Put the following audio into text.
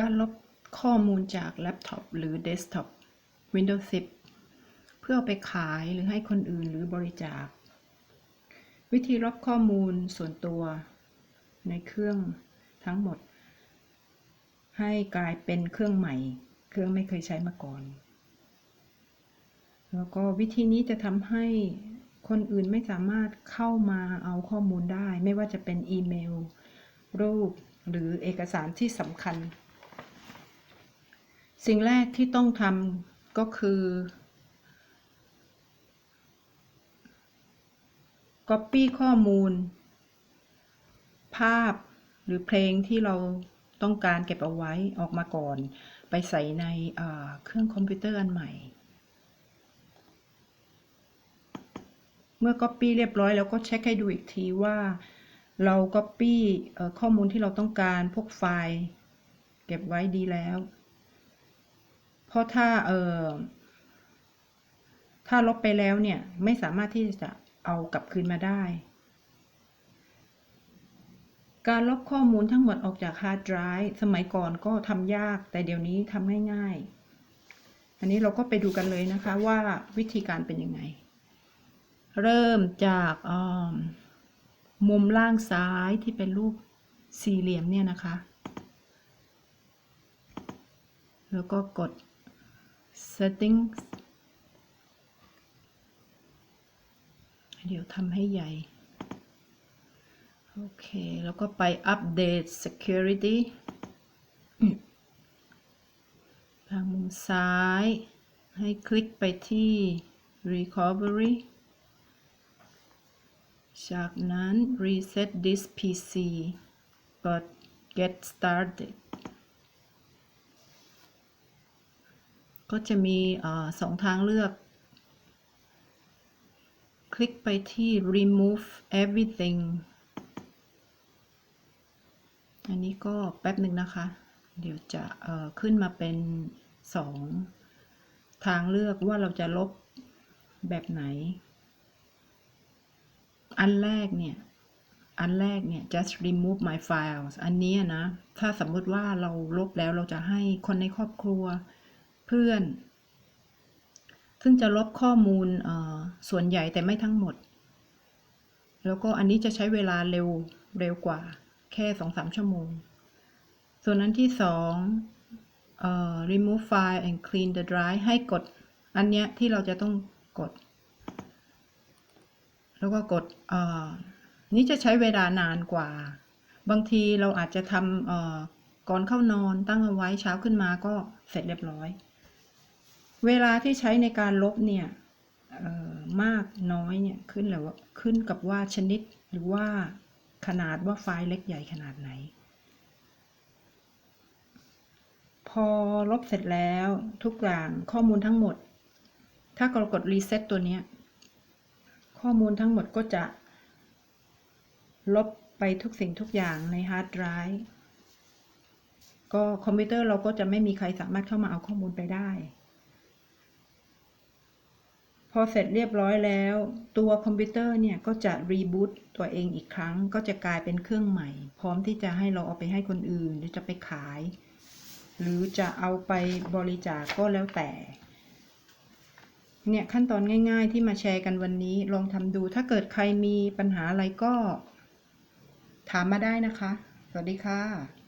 การลบข้อมูลจากแล็ปท็อปหรือเดสก์ท็อป Windows 10 เพื่อไปขายหรือให้คนอื่นหรือบริจาค วิธีลบข้อมูลส่วนตัว ในเครื่องทั้งหมด ให้กลายเป็นเครื่องใหม่ เครื่องไม่เคยใช้มาก่อน แล้วก็วิธีนี้จะทำให้คนอื่นไม่สามารถเข้ามาเอาข้อมูลได้ ไม่ว่าจะเป็นอีเมล รูปหรือเอกสารที่สำคัญ สิ่งแรกที่ต้องทำก็คือ Copy ข้อมูล ภาพหรือเพลงที่เราต้องการเก็บเอาไว้ออกมาก่อน ไปใส่ในเครื่องคอมพิวเตอร์อันใหม่ เมื่อ Copy เรียบร้อยแล้วก็เช็คให้ดูอีกทีว่าเรา Copy เอ่อข้อมูลที่เราต้องการพวกไฟล์ เก็บไว้ดีแล้ว ราะถ้าเอ่อถ้าลบไปแล้วเนี่ยไม่สามารถที่จะเอากลับคืนมาได้ การลบข้อมูลทั้งหมดออกจากฮาร์ดไดรฟ์สมัยก่อนก็ทำยากแต่เดี๋ยวนี้ทำง่ายๆ อันนี้เราก็ไปดูกันเลยนะคะว่าวิธีการเป็นยังไง เริ่มจากมุมล่างซ้ายที่เป็นรูปสี่เหลี่ยมเนี่ยนะคะ แล้วก็กด settings เดี๋ยวทำให้ใหญ่ โอเค แล้วก็ไป update security ทางมุมซ้าย ให้คลิกไปที่ recovery จากนั้น reset this PC กด get started ก็จะมีอสองทางเลือก คลิกไปที่ remove everything อันนี้ก็แป๊บหนึ่งนะคะ เดี๋ยวจะขึ้นมาเป็นสองทางเลือกว่าเราจะลบแบบไหน อันแรกเนี่ย อันแรกเนี่ย just remove my files อันนี้นะ ถ้าสมมติว่าเราลบแล้วเราจะให้คนในครอบครัว เพื่อน ซึ่งจะลบข้อมูลส่วนใหญ่แต่ไม่ทั้งหมด แล้วก็อันนี้จะใช้เวลาเร็วเร็วกว่า แค่สองสามชั่วโมง ส่วนนั้นที่สอง remove file and clean the drive ให้กด อันเนี้ยที่เราจะต้องกด แล้วก็กดนี้จะใช้เวลานานกว่า บางทีเราอาจจะทำก่อนเข้านอนตั้งเอาไว้เช้าขึ้นมาก็เสร็จเรียบร้อย เวลาที่ใช้ในการลบเนี่ยมากน้อยเนี่ยขึ้นแล้วขึ้นกับว่าชนิดหรือว่าขนาดว่าไฟล์เล็กใหญ่ขนาดไหน พอลบเสร็จแล้วทุกอย่างข้อมูลทั้งหมด ถ้าเรากดรีเซ็ตตัวนี้ ข้อมูลทั้งหมดก็จะ ลบไปทุกสิ่งทุกอย่างในฮาร์ดไดรฟ์ก็คอมพิวเตอร์เราก็จะไม่มีใครสามารถเข้ามาเอาข้อมูลไปได้ พอเสร็จเรียบร้อยแล้ว ตัวคอมพิวเตอร์เนี่ยก็จะรีบูตตัวเองอีกครั้ง ก็จะกลายเป็นเครื่องใหม่ พร้อมที่จะให้เราเอาไปให้คนอื่น หรือจะไปขาย หรือจะเอาไปบริจาคกก็แล้วแต่ เนี่ยขั้นตอนง่ายๆที่มาแชร์กันวันนี้ลองทำดู ถ้าเกิดใครมีปัญหาอะไรก็ ถามมาได้นะคะ สวัสดีค่ะ